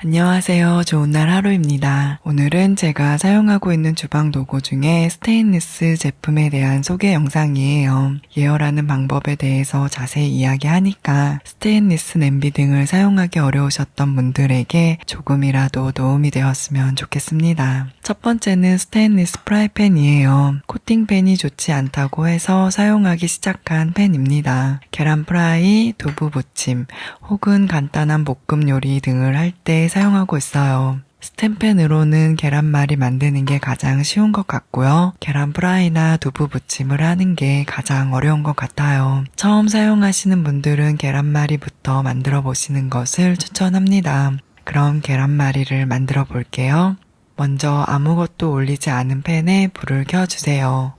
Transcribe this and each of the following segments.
안녕하세요. 좋은 날 하루입니다. 오늘은 제가 사용하고 있는 주방 도구 중에 스테인리스 제품에 대한 소개 영상이에요. 예열하는 방법에 대해서 자세히 이야기하니까 스테인리스 냄비 등을 사용하기 어려우셨던 분들에게 조금이라도 도움이 되었으면 좋겠습니다. 첫 번째는 스테인리스 프라이팬이에요. 코팅팬이 좋지 않다고 해서 사용하기 시작한 팬입니다. 계란 프라이, 두부 부침, 혹은 간단한 볶음 요리 등을 할때 사용하고 있어요. 스텐팬으로는 계란말이 만드는 게 가장 쉬운 것 같고요. 계란 프라이나 두부 부침을 하는 게 가장 어려운 것 같아요. 처음 사용하시는 분들은 계란말이부터 만들어 보시는 것을 추천합니다. 그럼 계란말이를 만들어 볼게요. 먼저 아무것도 올리지 않은 팬에 불을 켜주세요.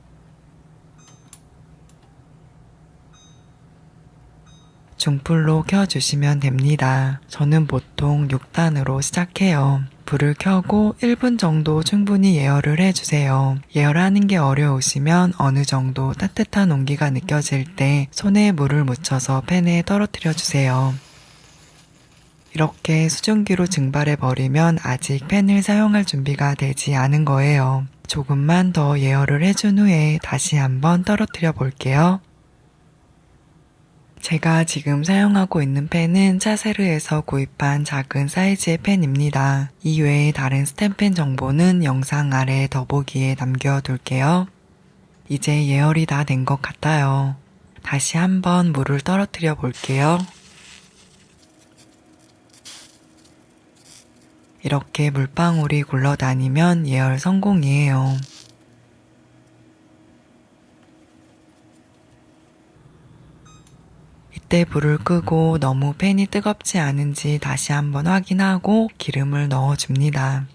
중불로 켜주시면 됩니다. 저는 보통 6단으로 시작해요. 불을 켜고 1분 정도 충분히 예열을 해주세요. 예열하는 게 어려우시면 어느 정도 따뜻한 온기가 느껴질 때 손에 물을 묻혀서 팬에 떨어뜨려 주세요. 이렇게 수증기로 증발해 버리면 아직 팬을 사용할 준비가 되지 않은 거예요. 조금만 더 예열을 해준 후에 다시 한번 떨어뜨려 볼게요. 제가 지금 사용하고 있는 펜은 차세르에서 구입한 작은 사이즈의 펜입니다. 이외에 다른 스텐펜 정보는 영상 아래 더보기에 남겨둘게요. 이제 예열이 다 된 것 같아요. 다시 한번 물을 떨어뜨려 볼게요. 이렇게 물방울이 굴러다니면 예열 성공이에요. 이때 불을 끄고 너무 팬이 뜨겁지 않은지 다시 한번 확인하고 기름을 넣어줍니다.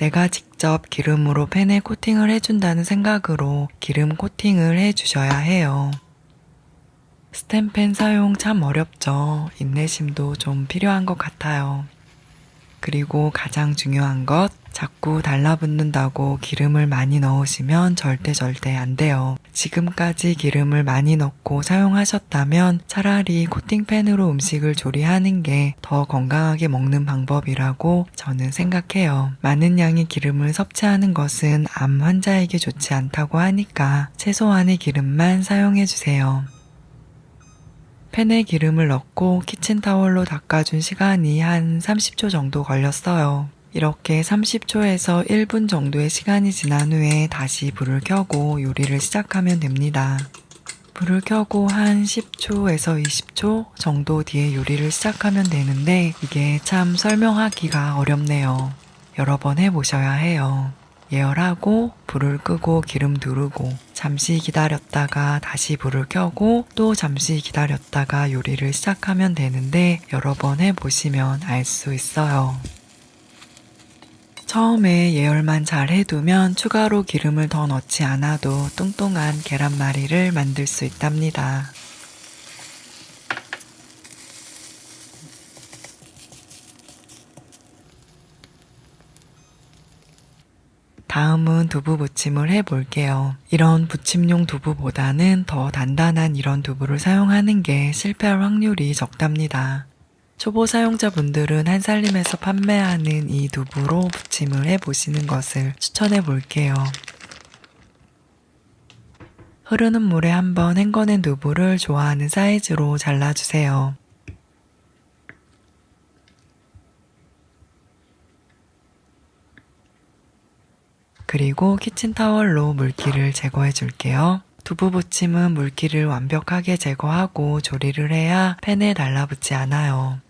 내가 직접 기름으로 팬에 코팅을 해준다는 생각으로 기름 코팅을 해주셔야 해요. 스텐펜 사용 참 어렵죠. 인내심도 좀 필요한 것 같아요. 그리고 가장 중요한 것, 자꾸 달라붙는다고 기름을 많이 넣으시면 절대 절대 안 돼요. 지금까지 기름을 많이 넣고 사용하셨다면 차라리 코팅팬으로 음식을 조리하는 게 더 건강하게 먹는 방법이라고 저는 생각해요. 많은 양의 기름을 섭취하는 것은 암 환자에게 좋지 않다고 하니까 최소한의 기름만 사용해 주세요. 팬에 기름을 넣고 키친타월로 닦아준 시간이 한 30초 정도 걸렸어요. 이렇게 30초에서 1분 정도의 시간이 지난 후에 다시 불을 켜고 요리를 시작하면 됩니다. 불을 켜고 한 10초에서 20초 정도 뒤에 요리를 시작하면 되는데 이게 참 설명하기가 어렵네요. 여러 번 해보셔야 해요. 예열하고 불을 끄고 기름 두르고 잠시 기다렸다가 다시 불을 켜고 또 잠시 기다렸다가 요리를 시작하면 되는데 여러 번 해보시면 알 수 있어요. 처음에 예열만 잘 해두면 추가로 기름을 더 넣지 않아도 뚱뚱한 계란말이를 만들 수 있답니다. 다음은 두부 부침을 해볼게요. 이런 부침용 두부보다는 더 단단한 이런 두부를 사용하는 게 실패할 확률이 적답니다. 초보 사용자분들은 한살림에서 판매하는 이 두부로 부침을 해보시는 것을 추천해 볼게요. 흐르는 물에 한번 헹궈낸 두부를 좋아하는 사이즈로 잘라주세요. 그리고 키친타월로 물기를 제거해 줄게요. 두부 부침은 물기를 완벽하게 제거하고 조리를 해야 팬에 달라붙지 않아요.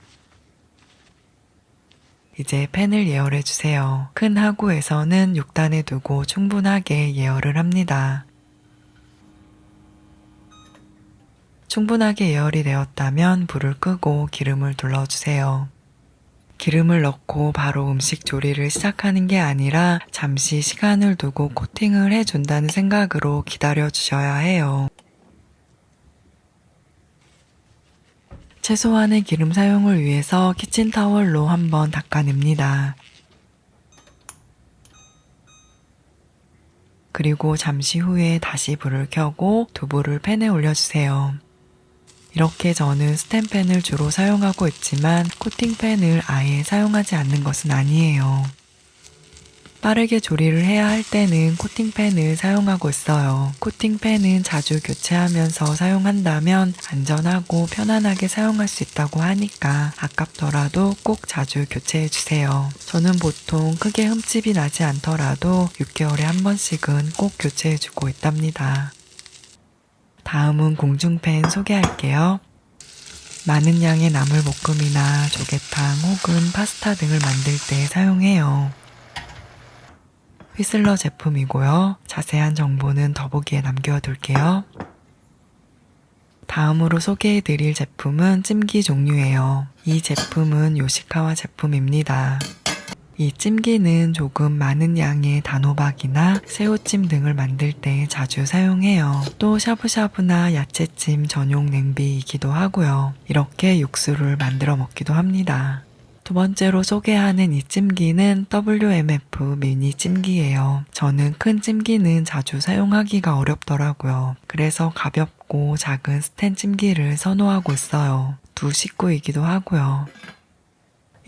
이제 팬을 예열해 주세요. 큰 하구에서는 6단에 두고 충분하게 예열을 합니다. 충분하게 예열이 되었다면 불을 끄고 기름을 둘러주세요. 기름을 넣고 바로 음식 조리를 시작하는 게 아니라 잠시 시간을 두고 코팅을 해준다는 생각으로 기다려 주셔야 해요. 최소한의 기름 사용을 위해서 키친타월로 한번 닦아냅니다. 그리고 잠시 후에 다시 불을 켜고 두부를 팬에 올려주세요. 이렇게 저는 스텐펜을 주로 사용하고 있지만 코팅펜을 아예 사용하지 않는 것은 아니에요. 빠르게 조리를 해야 할 때는 코팅펜을 사용하고 있어요. 코팅펜은 자주 교체하면서 사용한다면 안전하고 편안하게 사용할 수 있다고 하니까 아깝더라도 꼭 자주 교체해 주세요. 저는 보통 크게 흠집이 나지 않더라도 6개월에 한 번씩은 꼭 교체해 주고 있답니다. 다음은 공중팬 소개할게요. 많은 양의 나물볶음이나 조개탕 혹은 파스타 등을 만들 때 사용해요. 휘슬러 제품이고요. 자세한 정보는 더보기에 남겨둘게요. 다음으로 소개해드릴 제품은 찜기 종류예요. 이 제품은 요시카와 제품입니다. 이 찜기는 조금 많은 양의 단호박이나 새우찜 등을 만들 때 자주 사용해요. 또 샤브샤브나 야채찜 전용 냄비이기도 하고요. 이렇게 육수를 만들어 먹기도 합니다. 두 번째로 소개하는 이 찜기는 WMF 미니 찜기예요. 저는 큰 찜기는 자주 사용하기가 어렵더라고요. 그래서 가볍고 작은 스텐 찜기를 선호하고 있어요. 두 식구이기도 하고요.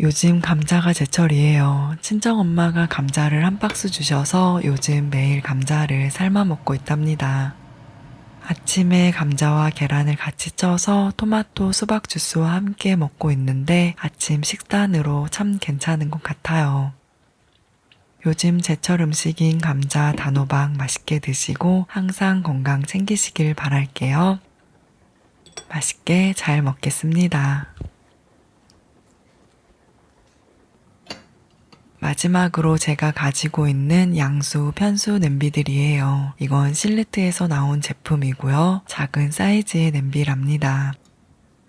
요즘 감자가 제철이에요. 친정엄마가 감자를 한 박스 주셔서 요즘 매일 감자를 삶아 먹고 있답니다. 아침에 감자와 계란을 같이 쪄서 토마토 수박 주스와 함께 먹고 있는데 아침 식단으로 참 괜찮은 것 같아요. 요즘 제철 음식인 감자 단호박 맛있게 드시고 항상 건강 챙기시길 바랄게요. 맛있게 잘 먹겠습니다. 마지막으로 제가 가지고 있는 양수 편수 냄비들이에요. 이건 실리트에서 나온 제품이고요. 작은 사이즈의 냄비랍니다.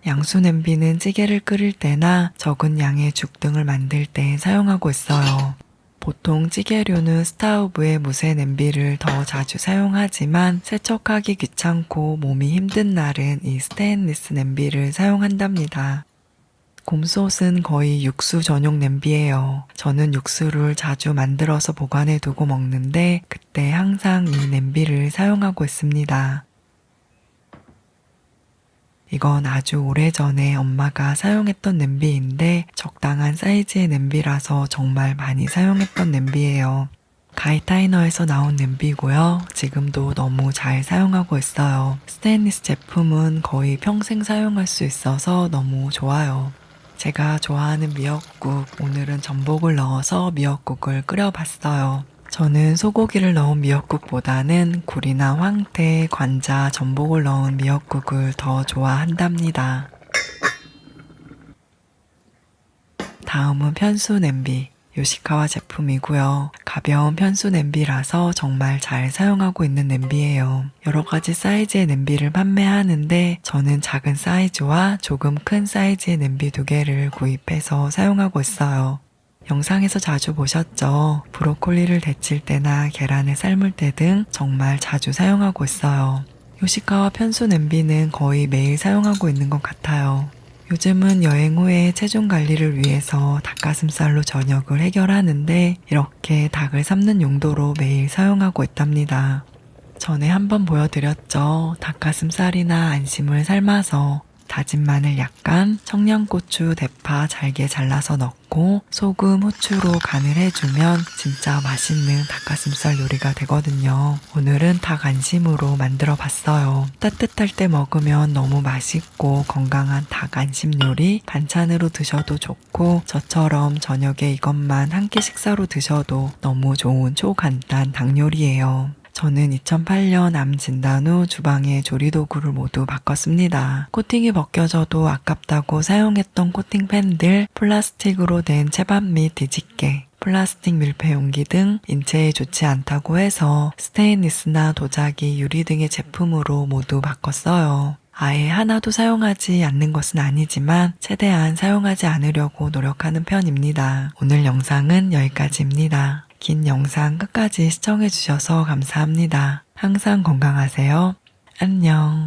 양수 냄비는 찌개를 끓일 때나 적은 양의 죽 등을 만들 때 사용하고 있어요. 보통 찌개류는 스타우브의 무쇠 냄비를 더 자주 사용하지만 세척하기 귀찮고 몸이 힘든 날은 이 스테인리스 냄비를 사용한답니다. 곰솥은 거의 육수 전용 냄비예요. 저는 육수를 자주 만들어서 보관해 두고 먹는데 그때 항상 이 냄비를 사용하고 있습니다. 이건 아주 오래전에 엄마가 사용했던 냄비인데 적당한 사이즈의 냄비라서 정말 많이 사용했던 냄비예요. 가이타이너에서 나온 냄비고요. 지금도 너무 잘 사용하고 있어요. 스테인리스 제품은 거의 평생 사용할 수 있어서 너무 좋아요. 제가 좋아하는 미역국, 오늘은 전복을 넣어서 미역국을 끓여봤어요. 저는 소고기를 넣은 미역국보다는 굴이나 황태, 관자, 전복을 넣은 미역국을 더 좋아한답니다. 다음은 편수 냄비. 요시카와 제품이고요. 가벼운 편수 냄비라서 정말 잘 사용하고 있는 냄비예요. 여러 가지 사이즈의 냄비를 판매하는데 저는 작은 사이즈와 조금 큰 사이즈의 냄비 두 개를 구입해서 사용하고 있어요. 영상에서 자주 보셨죠? 브로콜리를 데칠 때나 계란을 삶을 때 등 정말 자주 사용하고 있어요. 요시카와 편수 냄비는 거의 매일 사용하고 있는 것 같아요. 요즘은 여행 후에 체중 관리를 위해서 닭가슴살로 저녁을 해결하는데 이렇게 닭을 삶는 용도로 매일 사용하고 있답니다. 전에 한번 보여드렸죠. 닭가슴살이나 안심을 삶아서 다진 마늘 약간, 청양고추, 대파 잘게 잘라서 넣고 소금, 후추로 간을 해주면 진짜 맛있는 닭가슴살 요리가 되거든요. 오늘은 닭 안심으로 만들어 봤어요. 따뜻할 때 먹으면 너무 맛있고 건강한 닭 안심 요리 반찬으로 드셔도 좋고 저처럼 저녁에 이것만 한 끼 식사로 드셔도 너무 좋은 초간단 닭 요리예요. 저는 2008년 암 진단 후 주방의 조리도구를 모두 바꿨습니다. 코팅이 벗겨져도 아깝다고 사용했던 코팅 팬들, 플라스틱으로 된 채밥 및 뒤집개, 플라스틱 밀폐 용기 등 인체에 좋지 않다고 해서 스테인리스나 도자기, 유리 등의 제품으로 모두 바꿨어요. 아예 하나도 사용하지 않는 것은 아니지만 최대한 사용하지 않으려고 노력하는 편입니다. 오늘 영상은 여기까지입니다. 긴 영상 끝까지 시청해주셔서 감사합니다. 항상 건강하세요. 안녕.